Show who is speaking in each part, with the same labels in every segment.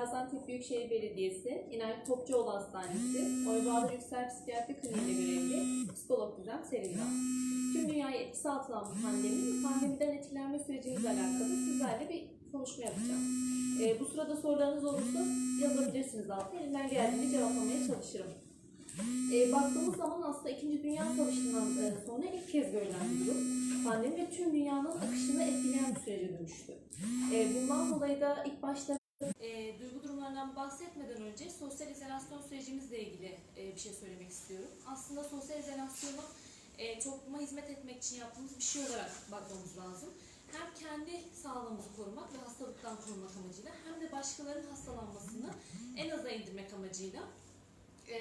Speaker 1: Gaziantep Büyükşehir Belediyesi, İnayet Topçuoğlu Hastanesi, Oybadır Yüksel Psikiyatri Kliniği'nde görevli psikolog Gizem Sevindan. Tüm dünyayı etkisi altına alan bu pandemi, pandemiden etkilenme sürecimizle alakalı sizlerle bir konuşma yapacağım. Ee, bu sırada sorularınız olursa yazabilirsiniz altına. Elimden geldiğince cevaplamaya çalışırım. Ee, baktığımız zaman aslında 2. Dünya Savaşı'ndan e, sonra ilk kez görülen bir durum. Pandemi ve tüm dünyanın akışını etkileyen bir sürece dönüştü. Ee, bundan dolayı da ilk başta e, duygu durumlarından bahsetmeden önce sosyal izolasyon sürecimizle ilgili e, bir şey söylemek istiyorum. Aslında sosyal izolasyonu e, topluma hizmet etmek için yaptığımız bir şey olarak bakmamız lazım. Hem kendi sağlığımızı korumak ve hastalıktan korumak amacıyla hem de başkalarının hastalanmasını en aza indirmek amacıyla e,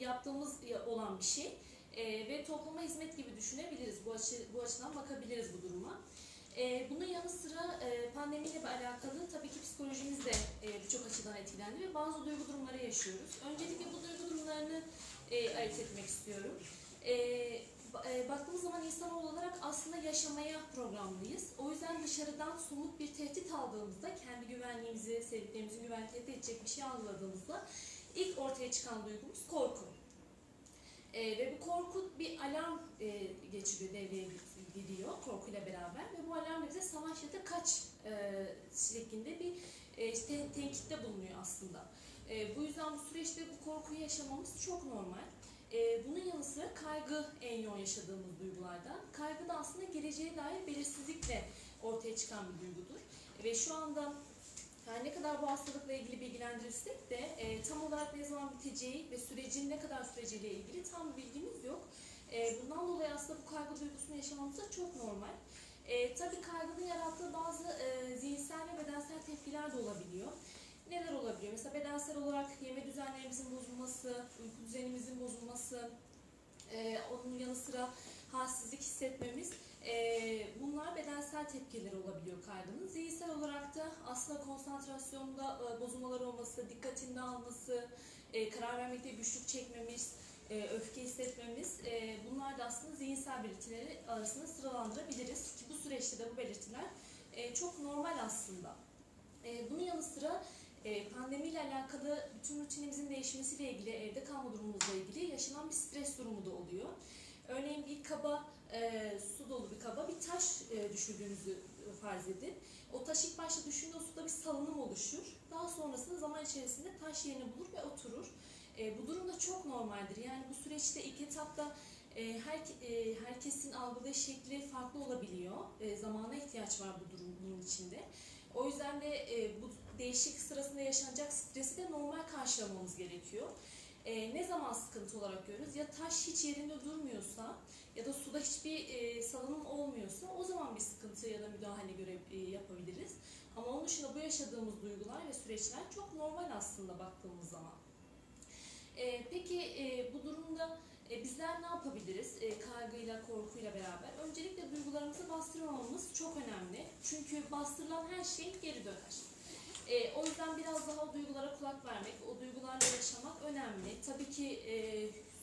Speaker 1: yaptığımız ya- olan bir şey. E, ve topluma hizmet gibi düşünebiliriz. Bu, açı, bu açıdan bakabiliriz bu duruma. E, bunun yanı sıra e, pandemiyle alakalı tabii ki psikolojimiz de e, birçok açıdan etkilendi ve bazı duygu durumları yaşıyoruz. Öncelikle bu duygu durumlarını e, ayırt etmek istiyorum. E, baktığımız zaman insanoğlu olarak aslında yaşamaya programlıyız. O yüzden dışarıdan somut bir tehdit aldığımızda, kendi güvenliğimizi, sevdiklerimizin güvenliğini tehdit edecek bir şey algıladığımızda ilk ortaya çıkan duygumuz korku. E, ve bu korku bir alarm e, geçiriyor, devreye gidiyor korkuyla beraber ve bu alarm bize savaş ya da kaç e, şeklinde bir e, te- tenkitte bulunuyor aslında. E, bu yüzden bu süreçte bu korkuyu yaşamamız çok normal. E, bunun yanı sıra kaygı en yoğun yaşadığımız duygulardan. Kaygı da aslında geleceğe dair belirsizlikle ortaya çıkan bir duygudur. Ve şu anda kadar bu hastalıkla ilgili bilgilendirilsek de e, tam olarak ne zaman biteceği ve sürecin ne kadar süreciyle ilgili tam bilgimiz yok. E, bundan dolayı aslında bu kaygı duygusunu yaşamamız da çok normal. E, tabii kaygının yarattığı bazı e, zihinsel ve bedensel tepkiler de olabiliyor. Neler olabiliyor? Mesela bedensel olarak yeme düzenlerimizin bozulması, uyku düzenimizin bozulması, e, onun yanı sıra halsizlik hissetmemiz e, bunlar bedensel tepkiler olabiliyor kaygının. Zihinsel olarak da aslında konsantrasyonda e, bozulmalar olması, dikkatini dağılması, e, karar vermekte güçlük çekmemiz, e, öfke hissetmemiz bunlar da aslında zihinsel belirtileri arasında sıralandırabiliriz. Ki bu süreçte de bu belirtiler çok normal aslında. Bunun yanı sıra pandemiyle alakalı bütün rutinimizin değişmesiyle ilgili, evde kalma durumumuzla ilgili yaşanan bir stres durumu da oluyor. Örneğin bir kaba, e, su dolu bir kaba bir taş e, düşürdüğünüzü farz edin. O taş ilk başta düşündüğü suda bir salınım oluşur. Daha sonrasında zaman içerisinde taş yerini bulur ve oturur. E, bu durum da çok normaldir. Yani bu süreçte ilk etapta e, her, e, herkesin algılayış şekli farklı olabiliyor. E, zamana ihtiyaç var bu durum bunun içinde. O yüzden de e, bu değişik sırasında yaşanacak stresi de normal karşılamamız gerekiyor. E, ne zaman sıkıntı olarak görürüz? Ya taş hiç yerinde durmuyorsa ya da suda hiçbir e, salınım olmuyorsa o zaman bir sıkıntı ya da müdahale göre e, yapabiliriz. Ama onun dışında bu yaşadığımız duygular ve süreçler çok normal aslında baktığımız zaman. E, peki e, bu durumda e, bizler ne yapabiliriz e, kaygıyla, korkuyla beraber? Öncelikle duygularımızı bastırmamamız çok önemli. Çünkü bastırılan her şey geri döner. E, o yüzden biraz daha duygulara kulak vermek, o duygularla yaşamak önemli. Tabii ki e,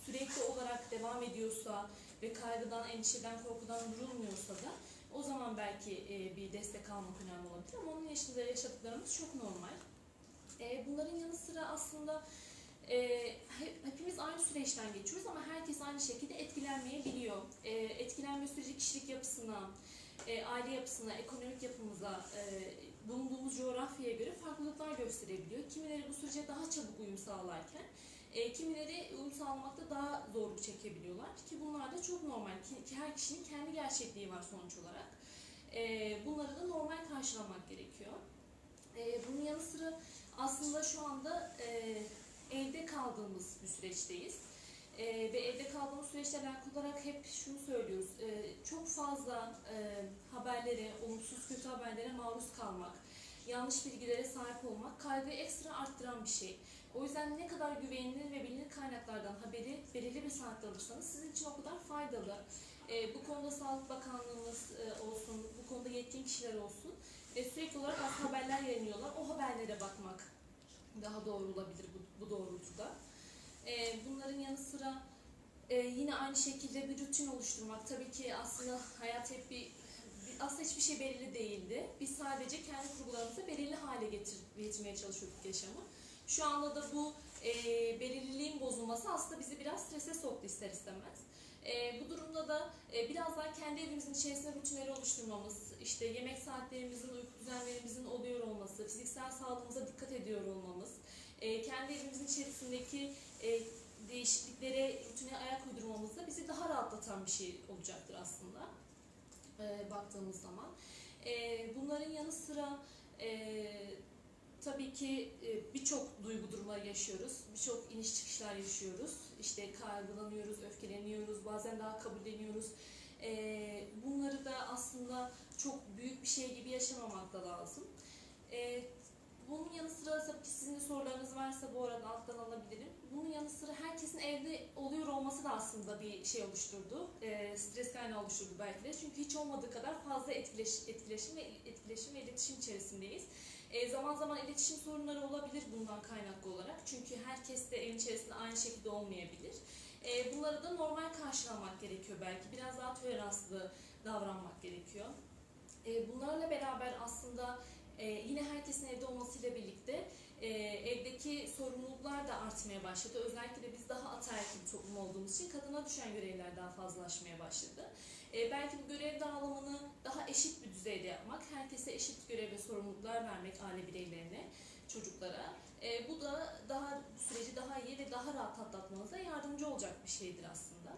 Speaker 1: sürekli olarak devam ediyorsa ve kaygıdan, endişeden, korkudan durulmuyorsa da o zaman belki e, bir destek almak önemli olabilir. Ama onun yaşında yaşadıklarımız çok normal. E, bunların yanı sıra aslında e, hep- hepimiz aynı süreçten geçiyoruz ama herkes aynı şekilde etkilenmeyebiliyor. E, etkilenme süreci kişilik yapısına, e, aile yapısına, ekonomik yapımıza, e, bulunduğumuz coğrafyaya göre farklılıklar gösterebiliyor. Kimileri bu sürece daha çabuk uyum sağlarken, e, kimileri uyum sağlamakta daha zorluk çekebiliyorlar. Ki bunlar da çok normal. Ki, her kişinin kendi gerçekliği var sonuç olarak. E, bunları da normal karşılamak gerekiyor. E, bunun yanı sıra aslında şu anda e, evde kaldığımız bir süreçteyiz. Ee, ve evde kaldığımız süreçle alakalı olarak hep şunu söylüyoruz. Ee, çok fazla e, haberlere, olumsuz kötü haberlere maruz kalmak, yanlış bilgilere sahip olmak kaygıyı ekstra arttıran bir şey. O yüzden ne kadar güvenilir ve bilinir kaynaklardan haberi belirli bir saatte alırsanız sizin için o kadar faydalı. Ee, bu konuda Sağlık Bakanlığımız e, olsun, bu konuda yetkin kişiler olsun ve sürekli olarak haberler yayınlıyorlar. O haberlere bakmak daha doğru olabilir bu, bu doğrultuda. Ee, bunların yanı sıra e, yine aynı şekilde bir rutin oluşturmak. Tabii ki aslında hayat hep bir, aslında hiçbir şey belirli değildi. Biz sadece kendi kurgularımızı belirli hale getir, getirmeye çalışıyorduk yaşamı. Şu anda da bu e, belirliliğin bozulması aslında bizi biraz strese soktu ister istemez. E, bu durumda da e, biraz daha kendi evimizin içerisinde rutinleri oluşturmamız, işte yemek saatlerimizin, uyku düzenlerimizin oluyor olması, fiziksel sağlığımıza dikkat ediyor olmamız, e, kendi evimizin içerisindeki e, değişikliklere, rutine ayak uydurmamız da bizi daha rahatlatan bir şey olacaktır aslında e, baktığımız zaman. E, bunların yanı sıra e, tabii ki e, birçok duygu durumları yaşıyoruz. Birçok iniş çıkışlar yaşıyoruz. İşte kaygılanıyoruz, öfkeleniyoruz, bazen daha kabulleniyoruz. E, bunları da aslında çok büyük bir şey gibi yaşamamak da lazım. E, bunun yanı sıra sizin de sorularınız varsa bu arada alttan alabilirim. Bunun yanı sıra herkesin evde oluyor olması da aslında bir şey oluşturdu. E, stres kaynağı oluşturdu belki de. Çünkü hiç olmadığı kadar fazla etkileş, etkileşim ve etkileşim ve iletişim içerisindeyiz. E, zaman zaman iletişim sorunları olabilir bundan kaynaklı olarak. Çünkü herkes de evin içerisinde aynı şekilde olmayabilir. E, bunları da normal karşılamak gerekiyor belki. Biraz daha toleranslı davranmak gerekiyor. E, bunlarla beraber aslında e, yine herkesin evde olmasıyla birlikte e, evdeki sorumluluklar da artmaya başladı. Özellikle de biz daha ataerkil bir toplum olduğumuz için kadına düşen görevler daha fazlalaşmaya başladı. E, belki bu görev dağılımını daha eşit bir düzeyde yapmak, herkese eşit görev ve sorumluluklar vermek aile bireylerine, çocuklara. E, bu da daha süreci daha iyi ve daha rahat atlatmanıza yardımcı olacak bir şeydir aslında.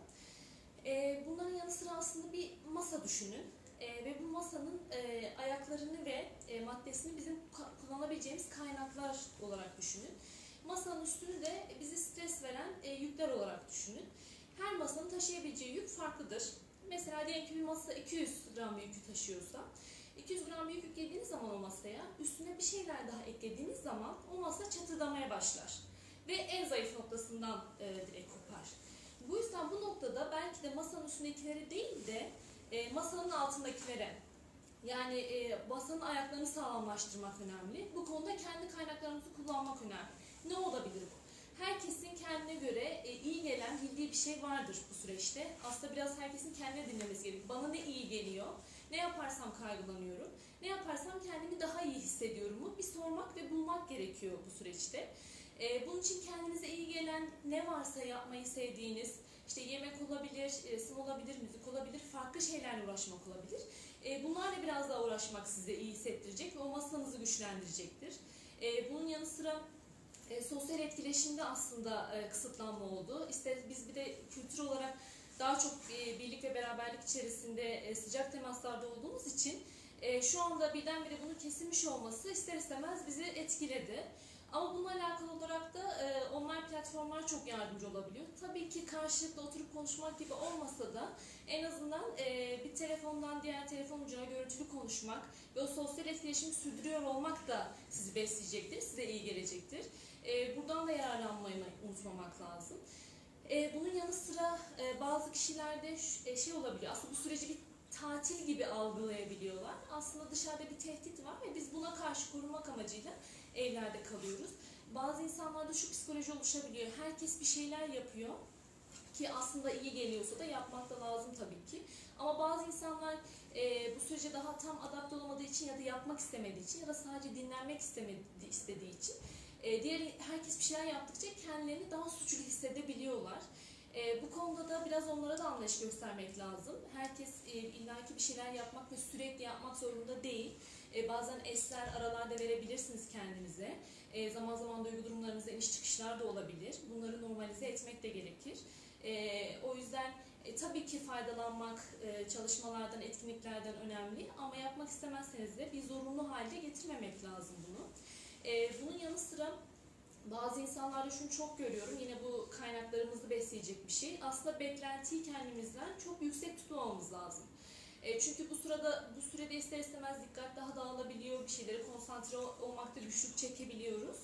Speaker 1: E, bunların yanı sıra aslında bir masa düşünün. E, ve bu masanın e, ayaklarını ve e, maddesini bizim kullanabileceğimiz kaynaklar olarak düşünün. Masanın üstünü de bizi stres veren e, yükler olarak düşünün. Her masanın taşıyabileceği yük farklıdır. Mesela diyelim ki bir masa 200 gram bir yükü taşıyorsa, 200 gram bir yük yüklediğiniz zaman o masaya, üstüne bir şeyler daha eklediğiniz zaman o masa çatırdamaya başlar. Ve en zayıf noktasından e, direkt kopar. Bu yüzden bu noktada belki de masanın üstündekileri değil de e, masanın altındakilere yani e, masanın ayaklarını sağlamlaştırmak önemli. Bu konuda kendi kaynaklarımızı kullanmak önemli. Ne olabilir bu? Herkesin kendine göre e, iyi gelen, bildiği bir şey vardır bu süreçte. Aslında biraz herkesin kendine dinlemesi gerekiyor. Bana ne iyi geliyor? Ne yaparsam kaygılanıyorum? Ne yaparsam kendimi daha iyi hissediyorum mu? Bir sormak ve bulmak gerekiyor bu süreçte. E, bunun için kendinize iyi gelen ne varsa yapmayı sevdiğiniz, işte yemek olabilir, resim olabilir, müzik olabilir, farklı şeylerle uğraşmak olabilir. E, bunlarla biraz daha uğraşmak size iyi hissettirecek ve o masanızı güçlendirecektir. E, bunun yanı sıra e, sosyal etkileşimde aslında kısıtlanma oldu. İşte biz bir de kültür olarak daha çok birlik ve beraberlik içerisinde sıcak temaslarda olduğumuz için şu anda birdenbire bunun kesilmiş olması ister istemez bizi etkiledi. Ama bununla alakalı olarak da e, online platformlar çok yardımcı olabiliyor. Tabii ki karşılıklı oturup konuşmak gibi olmasa da en azından e, bir telefondan diğer telefon ucuna görüntülü konuşmak ve o sosyal etkileşimi sürdürüyor olmak da sizi besleyecektir, size iyi gelecektir. E, buradan da yararlanmayı unutmamak lazım. E, bunun yanı sıra e, bazı kişilerde e, şey olabiliyor, aslında bu süreci bir tatil gibi algılayabiliyorlar. Aslında dışarıda bir tehdit var ve biz buna karşı korumak amacıyla evlerde kalıyoruz. Bazı insanlarda şu psikoloji oluşabiliyor. Herkes bir şeyler yapıyor ki aslında iyi geliyorsa da yapmak da lazım tabii ki. Ama bazı insanlar e, bu sürece daha tam adapte olamadığı için ya da yapmak istemediği için ya da sadece dinlenmek istemedi, istediği için e, diğer herkes bir şeyler yaptıkça kendilerini daha suçlu hissedebiliyorlar. E, bu konuda da biraz onlara da anlayış göstermek lazım. Herkes e, illaki bir şeyler yapmak ve sürekli yapmak zorunda değil. E, bazen esler aralarda verebilirsiniz kendinize. E, zaman zaman duygu durumlarınızda iniş çıkışlar da olabilir. Bunları normalize etmek de gerekir. E, o yüzden e, tabii ki faydalanmak e, çalışmalardan, etkinliklerden önemli ama yapmak istemezseniz de bir zorunlu halde getirmemek lazım bunu. E, bunun yanı sıra bazı insanlarda şunu çok görüyorum. Yine bu kaynaklarımızı besleyecek bir şey. Aslında beklentiyi kendimizden çok yüksek tutmamamız lazım. E, çünkü bu sırada bu sürede ister istemez dikkat daha dağılabiliyor. Bir şeylere konsantre ol- olmakta güçlük çekebiliyoruz.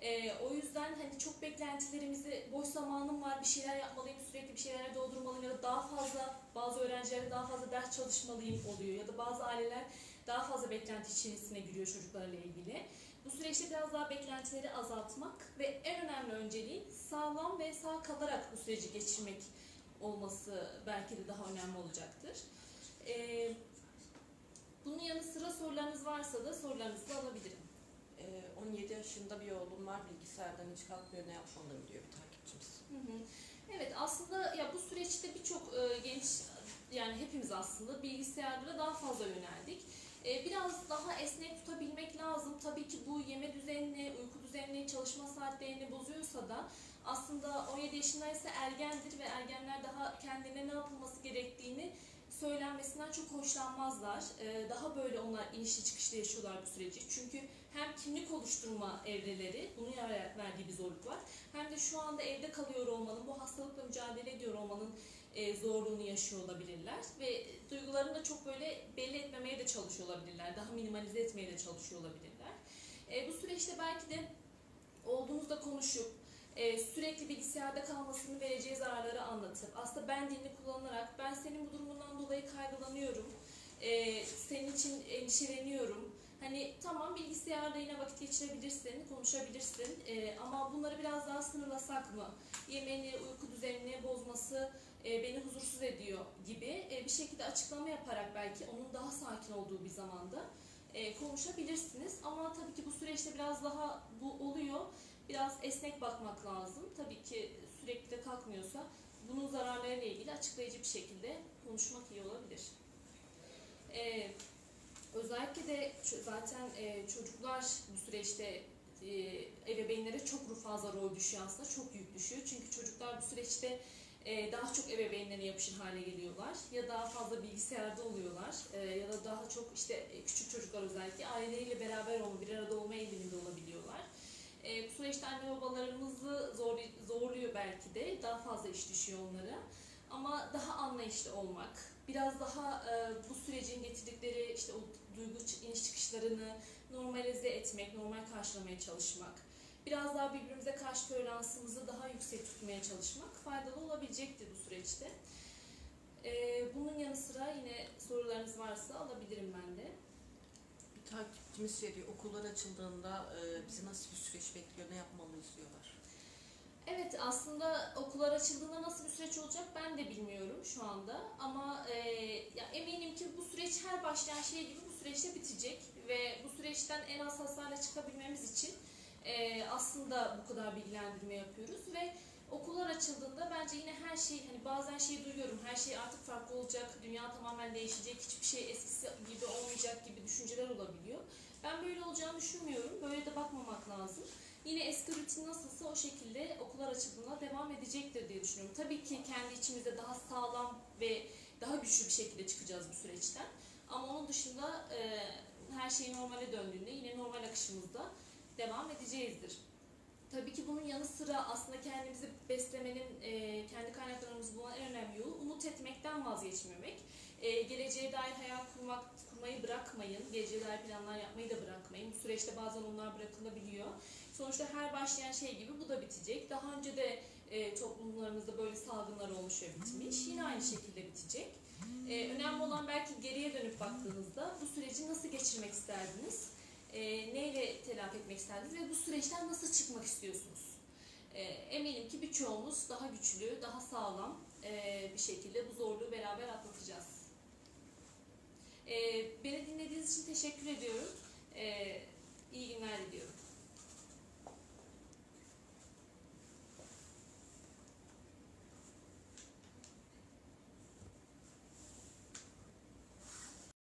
Speaker 1: E, o yüzden hani çok beklentilerimizi boş zamanım var bir şeyler yapmalıyım sürekli bir şeylerle doldurmalıyım ya da daha fazla bazı öğrencilerde daha fazla ders çalışmalıyım oluyor ya da bazı aileler daha fazla beklenti içerisine giriyor çocuklarla ilgili. Bu süreçte biraz daha beklentileri azaltmak ve en önemli önceliğin sağlam ve sağ kalarak bu süreci geçirmek olması belki de daha önemli olacaktır. Ee, Bunun yanı sıra sorularınız varsa da sorularınızı da alabilirim.
Speaker 2: Ee, 17 yaşında bir oğlum var bilgisayardan hiç kalkmıyor ne yapmalıyım diyor bir takipçimiz.
Speaker 1: Hı hı. Evet aslında ya bu süreçte birçok e, genç yani hepimiz aslında bilgisayarlara daha fazla yöneldik. E, biraz daha esnek tutabilmek lazım. Tabii ki bu yeme düzenini, uyku düzenini, çalışma saatlerini bozuyorsa da aslında 17 yaşındaysa ergendir ve ergenler daha kendine ne yapılması gerektiğini söylenmesinden çok hoşlanmazlar. E, daha böyle onlar inişli çıkışlı yaşıyorlar bu süreci. Çünkü hem kimlik oluşturma evreleri, bunun verdiği bir zorluk var hem de şu anda evde kalıyor olmanın, bu hastalıkla mücadele ediyor olmanın e, zorluğunu yaşıyor olabilirler ve duygularını da çok böyle belli etmemeye de çalışıyor olabilirler, daha minimalize etmeye de çalışıyor olabilirler. E, bu süreçte belki de olduğunuzda konuşup e, sürekli bilgisayarda kalmasının vereceği zararları anlatıp aslında ben dilini kullanarak ben senin bu durumundan dolayı kaygılanıyorum, e, senin için endişeleniyorum, Hani tamam bilgisayarda yine vakit geçirebilirsin, konuşabilirsin e, ama bunları biraz daha sınırlasak mı? Yemeni, uyku düzenini bozması e, beni huzursuz ediyor gibi e, bir şekilde açıklama yaparak belki onun daha sakin olduğu bir zamanda e, konuşabilirsiniz. Ama tabii ki bu süreçte biraz daha bu oluyor. Biraz esnek bakmak lazım. Tabii ki sürekli de kalkmıyorsa bunun zararlarıyla ilgili açıklayıcı bir şekilde konuşmak iyi olabilir. Özellikle de zaten çocuklar bu süreçte e, ebeveynlere çok fazla rol düşüyor aslında, çok yük düşüyor. Çünkü çocuklar bu süreçte e, daha çok ebeveynlerine yapışır hale geliyorlar. Ya daha fazla bilgisayarda oluyorlar e, ya da daha çok işte e, küçük çocuklar özellikle aileleriyle beraber olma, bir arada olma eğiliminde olabiliyorlar. Bu süreçte anne babalarımızı zor, zorluyor belki de, daha fazla iş düşüyor onlara. Ama daha anlayışlı olmak, biraz daha bu sürecin getirdikleri işte o duygu iniş çıkışlarını normalize etmek, normal karşılamaya çalışmak, biraz daha birbirimize karşı toleransımızı daha yüksek tutmaya çalışmak faydalı olabilecektir bu süreçte. E, bunun yanı sıra yine sorularınız varsa alabilirim ben de.
Speaker 2: Bir takipçimiz şey diyor okullar açıldığında e, bizi nasıl bir süreç bekliyor ne yapmalıyız diyorlar.
Speaker 1: Evet aslında okullar açıldığında nasıl bir süreç olacak ben de bilmiyorum şu anda ama e, ya eminim ki bu süreç her başlayan şey gibi bu süreçte bitecek ve bu süreçten en az hasarla çıkabilmemiz için e, aslında bu kadar bilgilendirme yapıyoruz ve okullar açıldığında bence yine her şey hani bazen şey duyuyorum her şey artık farklı olacak dünya tamamen değişecek hiçbir şey eskisi gibi olmayacak gibi düşünceler olabiliyor. Ben böyle olacağını düşünmüyorum böyle de bakmamak lazım. Yine eski rutin nasılsa o şekilde okullar açıldığında devam edecektir diye düşünüyorum. Tabii ki kendi içimizde daha sağlam ve daha güçlü bir şekilde çıkacağız bu süreçten. Ama onun dışında e, her şey normale döndüğünde yine normal akışımızda devam edeceğizdir. Tabii ki bunun yanı sıra aslında kendimizi beslemenin, e, kendi kaynaklarımızı bulan en önemli yolu umut etmekten vazgeçmemek. E, geleceğe dair hayal kurmak, kurmayı bırakmayın. Geleceğe dair planlar yapmayı da bırakmayın. Bu süreçte bazen onlar bırakılabiliyor. Sonuçta her başlayan şey gibi bu da bitecek. Daha önce de e, toplumlarımızda böyle salgınlar olmuş ve bitmiş. Yine aynı şekilde bitecek. E, önemli olan belki geriye dönüp baktığınızda bu süreci nasıl geçirmek isterdiniz? E, neyle telafi etmek isterdiniz ve bu süreçten nasıl çıkmak istiyorsunuz? E, eminim ki birçoğumuz daha güçlü, daha sağlam e, bir şekilde bu zorluğu beraber atlatacağız. E, beni dinlediğiniz için teşekkür ediyorum. E, iyi günler diliyorum.